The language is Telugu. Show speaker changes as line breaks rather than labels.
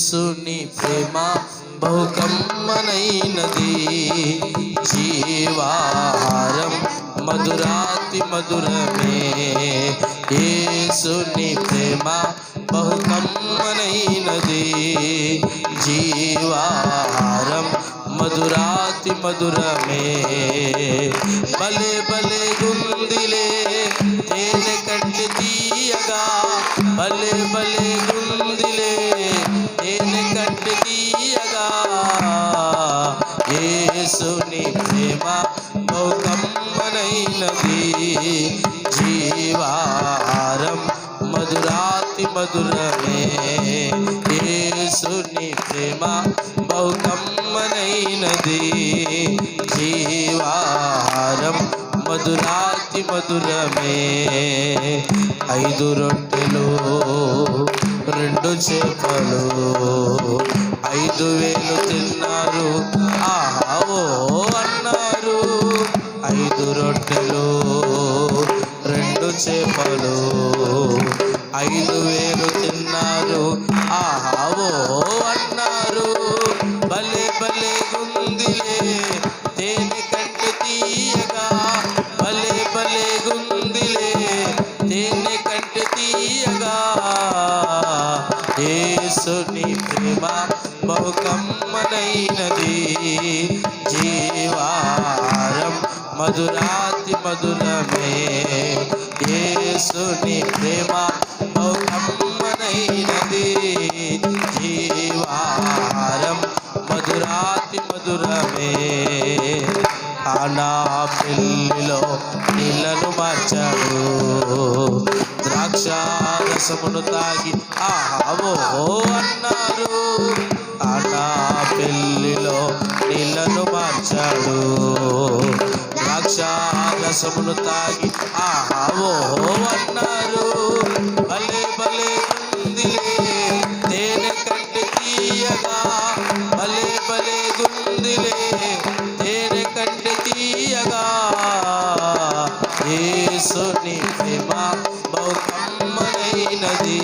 యేసుని ప్రేమ బహుకమ్మనైనది జీవాహారం మధురాతి మధురమే యేసుని ప్రేమ బహుకమ్మనైనది జీవాహారం మధురాతి మధురమే భలే భలే గుందిలే తేనె కంటి తీయగా భలే భలే యేసుని ప్రేమ లోకమ్మనైనది జీవారం మధురాతి మధురమే. యేసుని ప్రేమ బహుకమ్మనైనది జీవారం మధురాతి మధురమే. ఐదు రొట్టెలు రెండు చేపలు ఐదు వేలు తిన్న రొట్టెలు రెండు చేపలు ఐదు వేలు తిన్నారు. ఆహావో అన్నారు. భలే భలే గుందిలే తేనె కంటి తీయగా. భలే భలే గుందిలే తేనె కంటి తీయగా. ఏసుని ప్రేమ బహుకమ్మనైనది జీవా మధురాతి మధురమే. యేసుని ప్రేమ బహుకమ్మనైనది జీవారం మధురాతి మధురమే. అనా పెళ్ళిలో నీళ్ళను మార్చాడు. ద్రాక్షారసమును తాగి ఆహావో అన్నారు. అనా పెళ్ళిలో నీళ్ళను మార్చాడు. ద్రాక్ష రసమును తాగి ఆహావో అన్నారు. భలే భలే గుందిలే తేనె కంటి తీయగా. భలే భలే గుందిలే తేనె కంటి తీయగా. ఏసుని ప్రేమ బహుకమ్మనైనది.